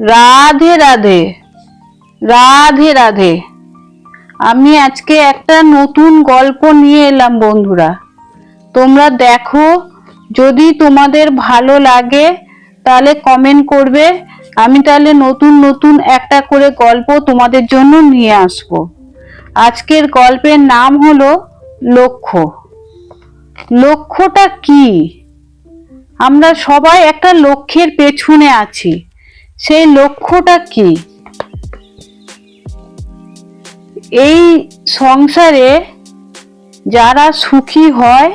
রাধে রাধে রাধে রাধে। আমি আজকে একটা নতুন গল্প নিয়ে এলাম বন্ধুরা। তোমরা দেখো, যদি তোমাদের ভালো লাগে, তাহলে কমেন্ট করবে। আমি তাহলে নতুন নতুন একটা করে গল্প তোমাদের জন্য নিয়ে আসব। আজকের গল্পের নাম হলো লক্ষ্য। লক্ষ্যটা কি? আমরা সবাই একটা লক্ষ্যের পেছনে আছি। সেই লক্ষ্যটা কি? এই সংসারে যারা সুখী হয়,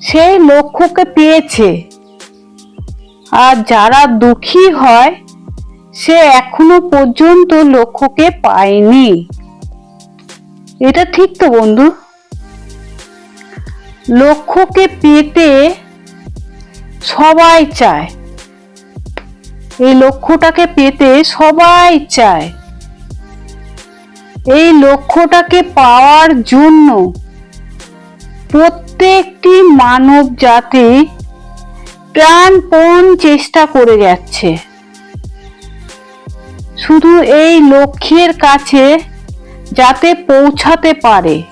সেই লক্ষ্যকে পেয়েছে। আর যারা দুঃখী হয়, সে এখনও পর্যন্ত লক্ষ্যকে পায়নি। এটা ঠিক তো বন্ধু? লক্ষ্যকে পেতে সবাই চায়। এই লক্ষ্যটাকে পেতে সবাই চায়। এই লক্ষ্যটাকে পাওয়ার জন্য প্রত্যেকটি মানব জাতি প্রাণপণ চেষ্টা করে যাচ্ছে। শুধু এই লক্ষ্যের কাছে যাতে পৌঁছাতে পারে।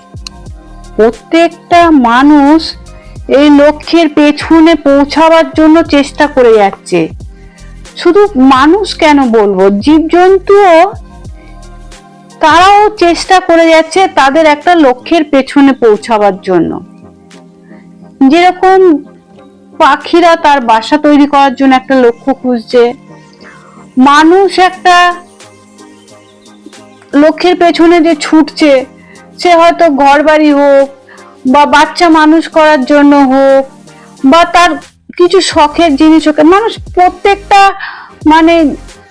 প্রত্যেকটা মানুষ এই লক্ষ্যের পেছনে পৌঁছাবার জন্য চেষ্টা করে যাচ্ছে। শুধু মানুষ কেন বলব? জীবজন্তুও তারাও চেষ্টা করে যাচ্ছে তাদের একটা লক্ষ্যের পেছনে পৌঁছাবার জন্য। যেরকম পাখিরা তার বাসা তৈরি করার জন্য একটা লক্ষ্য খুঁজছে, মানুষ একটা লক্ষ্যের পেছনে যে ছুটছে, সে হয়তো ঘর বাড়ি হোক বা বাচ্চা মানুষ করার জন্য হোক বা তার কিছু শখের জিনিস হোক, মানুষ প্রত্যেকটা মানে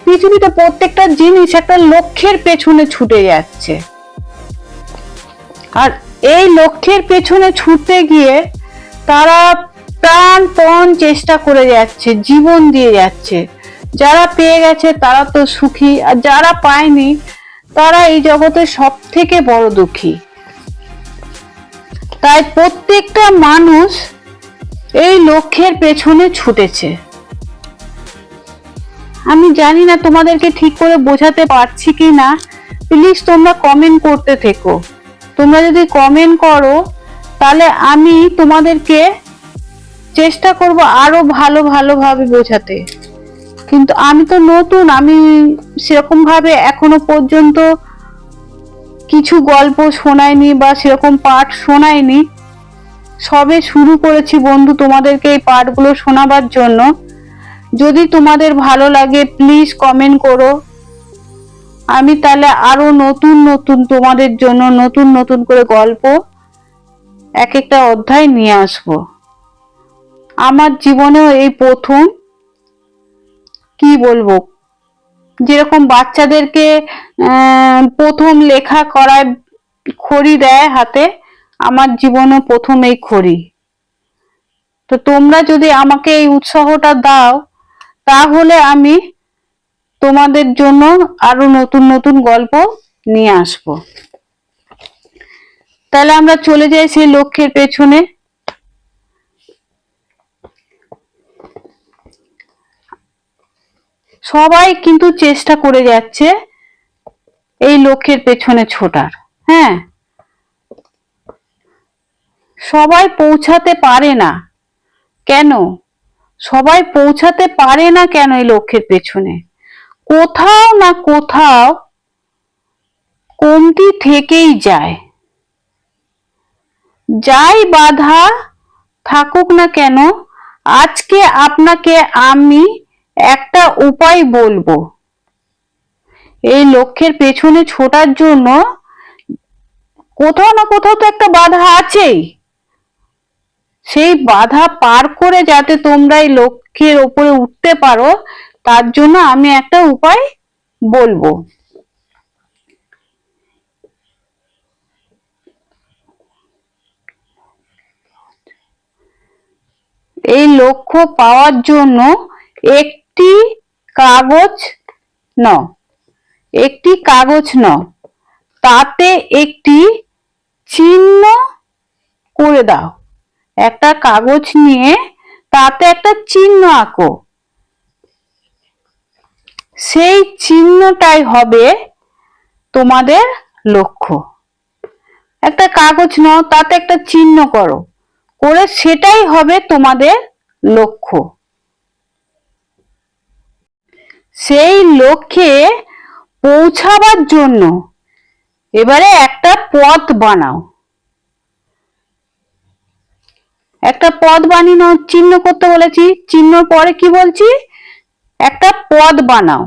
পৃথিবীতে প্রত্যেকটা জিনিস একটা লক্ষ্যের পেছনে ছুটে যাচ্ছে। আর এই লক্ষ্যের পেছনে ছুটতে গিয়ে তারা প্রাণপণ চেষ্টা করে যাচ্ছে, জীবন দিয়ে যাচ্ছে। যারা পেয়ে গেছে তারা তো সুখী, আর যারা পায়নি তারা এই জগতে সব থেকে বড় দুঃখী। তাই প্রত্যেকটা মানুষ এই লক্ষ্যের পেছনে ছুটেছে। আমি জানি না তোমাদেরকে ঠিক করে বোঝাতে পারছি কি না। প্লিজ তোমরা কমেন্ট করতে থেকো। তোমরা যদি কমেন্ট করো, তাহলে আমি তোমাদেরকে চেষ্টা করব আরও ভালো ভালোভাবে বোঝাতে। কিন্তু আমি তো নতুন, আমি সেরকম ভাবে এখনও পর্যন্ত কিছু গল্প শোনাইনি বা সেরকম পাঠ শোনাইনি। সবে শুরু করেছি বন্ধু তোমাদেরকে এই পাঠগুলো শোনাবার জন্য। যদি তোমাদের ভালো লাগে প্লিজ কমেন্ট করো। আমি তাহলে আরও নতুন নতুন তোমাদের জন্য নতুন নতুন করে গল্প এক একটা অধ্যায় নিয়ে আসব। আমার জীবনেও এই প্রথম, কি বলব? যেরকম বাচ্চাদেরকে প্রথম লেখা করায় খড়ি দেয় হাতে আমার জীবনে প্রথম এই খড়ি। তো তোমরা যদি আমাকে এই উৎসাহটা দাও, তাহলে আমি তোমাদের জন্য আরও নতুন নতুন গল্প নিয়ে আসব। তাহলে আমরা চলে যাই সেই লক্ষ্যের পেছনে। সবাই কিন্তু চেষ্টা করে যাচ্ছে এই লক্ষ্যের পেছনে ছোটার। হ্যাঁ? সবাই পৌঁছাতে পারে না। কেন? সবাই পৌঁছাতে পারে না কেন এই লক্ষ্যের পেছনে? কোথাও না কোথাও কমতি থেকেই যায়। যাই বাধা থাকুক না কেন, আজকে আপনাকে আমি একটা উপায় বলব। এই লক্ষ্যের পেছনে ছোটার জন্য কোথাও না কোথাও তো একটা বাধা আছেই। সেই বাধা পার করে যাতে তোমরা এই লক্ষ্যের ওপরে উঠতে পারো, তার জন্য আমি একটা উপায় বলব। এই লক্ষ্য পাওয়ার জন্য একটি কাগজ নাও একটি কাগজ নাও তাতে একটি চিহ্ন করে দাও। একটা কাগজ নিয়ে তাতে একটা চিহ্ন আঁকো। সেই চিহ্নটাই হবে তোমাদের লক্ষ্য। একটা কাগজ নাও, তাতে একটা চিহ্ন করো। করে সেটাই হবে তোমাদের লক্ষ্য। সেই লক্ষ্যে পৌঁছাবার জন্য এবারে একটা পথ বানাও। একটা পদ বানিয়ে নাও, চিহ্ন করতে বলেছি, চিহ্ন পরে কি বলছি? একটা পদ বানাও।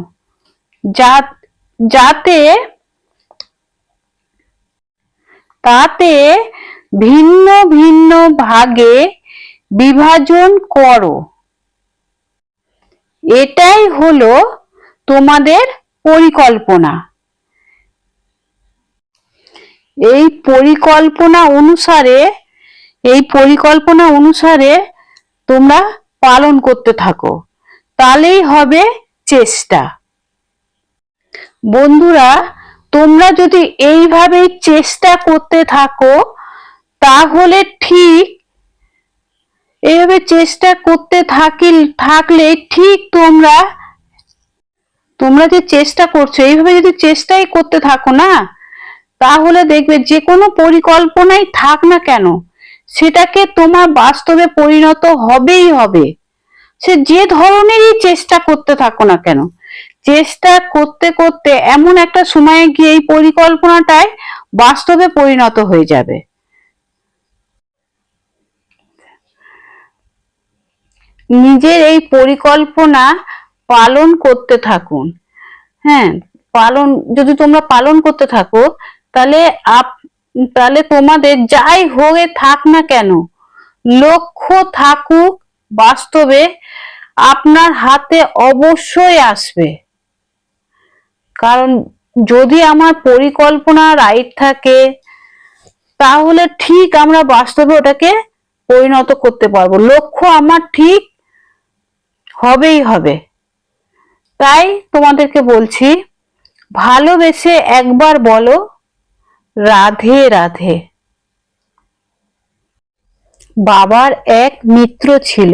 যা যাতে, তাতে ভিন্ন ভিন্ন ভাগে বিভাজন করো। এটাই হলো তোমাদের পরিকল্পনা। এই পরিকল্পনা অনুসারে এই পরিকল্পনা অনুসারে তোমরা পালন করতে থাকো। তাহলেই হবে চেষ্টা। বন্ধুরা, তোমরা যদি এইভাবে চেষ্টা করতে থাকো, তাহলে ঠিক এইভাবে চেষ্টা করতে থাকি থাকলে ঠিক তোমরা তোমরা যে চেষ্টা করছ, এইভাবে যদি চেষ্টাই করতে থাকো না, তাহলে দেখবে যে কোনো পরিকল্পনাই থাক না কেন। সেটাকে তোমার বাস্তবে পরিণত হবেই হবে। সে যে ধরনেরই চেষ্টা করতে থাকো না কেন, চেষ্টা করতে করতে এমন একটা সময়ে গিয়ে এই পরিকল্পনাটাই বাস্তবে পরিণত হয়ে যাবে। নিজের এই পরিকল্পনা পালন করতে থাকুন। হ্যাঁ পালন, যদি তোমরা পালন করতে থাকো, তাহলে আপ তাহলে তোমাদের যাই হয়ে থাক না কেন, লক্ষ্য থাকুক, বাস্তবে আপনার হাতে অবশ্যই আসবে। কারণ যদি আমার পরিকল্পনা রাইট থাকে, তাহলে ঠিক আমরা বাস্তবে ওটাকে পরিণত করতে পারব। লক্ষ্য আমার ঠিক হবেই হবে। তাই তোমাদেরকে বলছি, ভালোবেসে একবার বলো রাধে রাধে। বাবার এক মিত্র ছিল।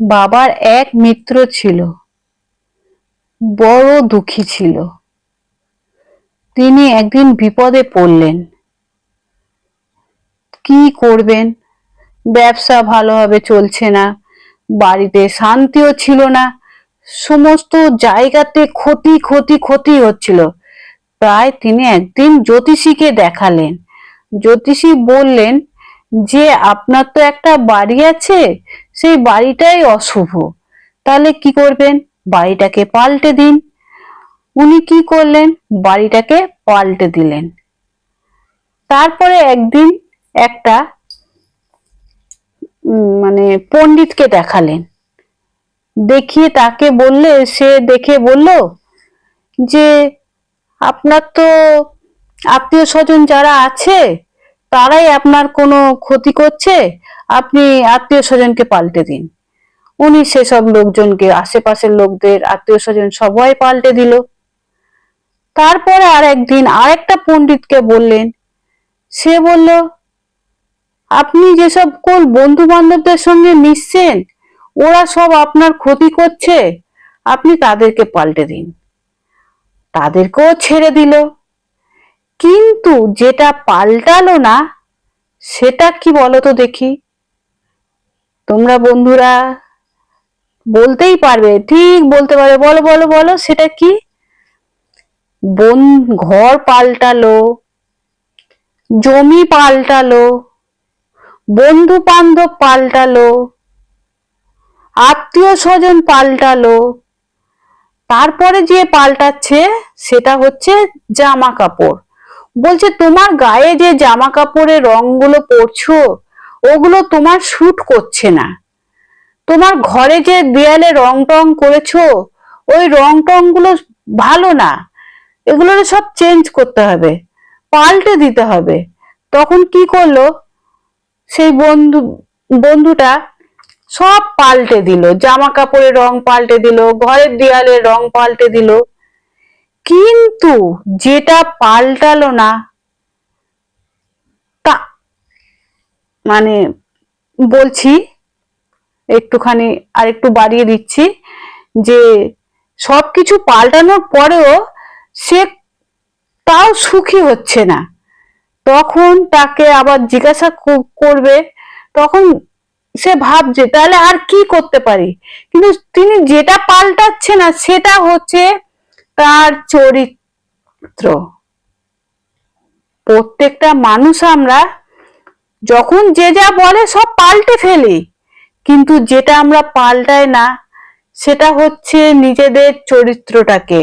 বাবার এক মিত্র ছিল। বড় দুঃখী ছিল। তিনি একদিন বিপদে পড়লেন। কি করবেন? ব্যবসা ভালোভাবে চলছে না। বাড়িতে শান্তিও ছিল না। সমস্ত জায়গাতে ক্ষতি ক্ষতি ক্ষতি হচ্ছিল। প্রায় তিনি একদিন জ্যোতিষীকে দেখালেন। জ্যোতিষী বললেন, যে আপনার তো একটা বাড়ি আছে, সেই বাড়িটাই অশুভ। তাহলে কি করবেন? বাড়িটাকে পাল্টে দিন। উনি কি করলেন? বাড়িটাকে পাল্টে দিলেন। তারপরে একদিন একটা মানে পণ্ডিতকে দেখালেন। দেখিয়ে তাকে বললে, সে দেখে বলল যে, আপনার তো আত্মীয় স্বজন যারা আছে, তারাই আপনার কোনো ক্ষতি করছে, আপনি আত্মীয় স্বজনকে পাল্টে দিন। উনি সেসব লোকজনকে, আশেপাশের লোকদের আত্মীয় স্বজন সবাই পাল্টে দিল। তারপরে আর একদিন আরেকটা পণ্ডিতকে বললেন, সে বলল, আপনি যেসব কোন বন্ধু বান্ধবদের সঙ্গে মিশছেন ওরা সব আপনার ক্ষতি করছে। আপনি তাদেরকে পাল্টে দিন। তাদেরকেও ছেড়ে দিল। কিন্তু যেটা পাল্টালো না, সেটা কি বলো তো দেখি? তোমরা বন্ধুরা বলতেই পারবে, ঠিক বলতে পারবে। বলো বলো বলো, সেটা কি? বন, ঘর পাল্টালো, জমি পাল্টালো বন্ধু বান্ধব পাল্টালো আত্মীয় স্বজন পাল্টালো। তারপরে যে পাল্টাচ্ছে, সেটা হচ্ছে জামা কাপড়। বলছে, তোমার গায়ে যে জামা কাপড়ের রংগুলো পরছো, ওগুলো তোমার শুট করছে না। তোমার ঘরে যে দেয়ালে রং টং করেছ, ওই রং টংগুলো ভালো না। এগুলো সব চেঞ্জ করতে হবে, পাল্টে দিতে হবে। তখন কি করল, সেই বন্ধু, বন্ধুটা সব পাল্টে দিল জামা কাপড়ের রং পাল্টে দিল, ঘরের দেয়ালের রং পাল্টে দিল। কিন্তু যেটা পাল্টালো না, তা মানে বলছি, একটুখানি আর একটু বাড়িয়ে দিচ্ছি যে সব কিছু পাল্টানোর পরেও সে তাও সুখী হচ্ছে না। তখন তাকে আবার জিজ্ঞাসা করবে, তখন সে ভাবছে, তাহলে আর কি করতে পারি? কিন্তু তিনি যেটা পাল্টাচ্ছে না সেটা হচ্ছে তার চরিত্র। প্রত্যেকটা মানুষ আমরা যখন যে যা বলে সব পাল্টে ফেলি, কিন্তু যেটা আমরা পাল্টাই না, সেটা হচ্ছে নিজেদের চরিত্রটাকে।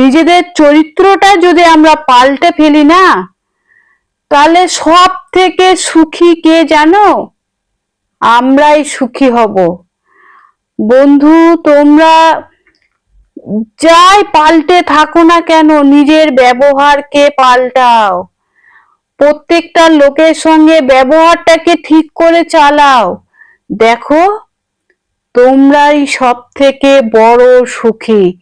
নিজেদের চরিত্রটা যদি আমরা পাল্টে ফেলি না, তাহলে সব থেকে সুখী কে জানো? আমরাই সুখী হব। বন্ধু, তোমরা যাই পাল্টে থাকো না কেন, নিজের ব্যবহারকে পাল্টাও। প্রত্যেকটা লোকের সঙ্গে ব্যবহারটাকে ঠিক করে চালাও। দেখো, তোমরাই সব থেকে বড় সুখী।